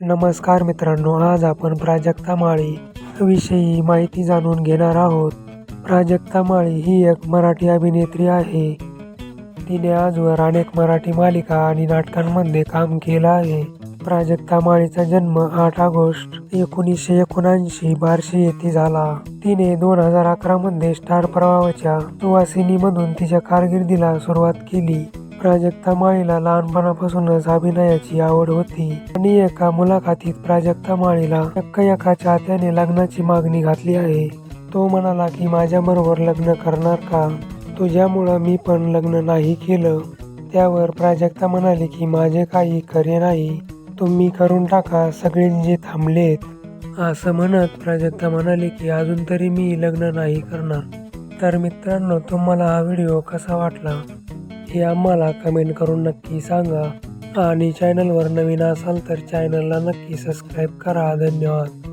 नमस्कार मित्रांनो आज आपण प्राजक्ता माळी विषयी माहिती जाणून घेणार आहोत. प्राजक्ता माळी ही एक मराठी अभिनेत्री आहे. तिने आजवर अनेक मराठी मालिका आणि नाटकांमध्ये काम केलं आहे. प्राजक्ता माळीचा जन्म आठ ऑगस्ट एकोणीसशे एकोणऐंशी बार्शी येथे झाला. तिने दोन हजार अकरा मध्ये स्टार प्रवाहाच्या सुवासिनीमधून तिच्या कारकिर्दीला सुरुवात केली. प्राजक्ता माळीला लहानपणापासूनच अभिनयाची आवड होती. आणि एका मुलाखतीत प्राजक्ता माळीला चक्क एका चाहत्याने लग्नाची मागणी घातली आहे. तो म्हणाला की माझ्याबरोबर लग्न करणार का? तुझ्यामुळं मी पण लग्न नाही केलं. त्यावर प्राजक्ता म्हणाली की माझे काही खरे नाही. तुम्ही करून टाका सगळे जे थांबलेत. असं म्हणत प्राजक्ता म्हणाली की अजून तरी मी लग्न नाही करणार. तर मित्रांनो तुम्हाला हा व्हिडिओ कसा वाटला? हे आम्हाला कमेंट करून नक्की सांगा. आणि चॅनलवर नवीन असाल तर चॅनलला नक्की सबस्क्राईब करा. धन्यवाद.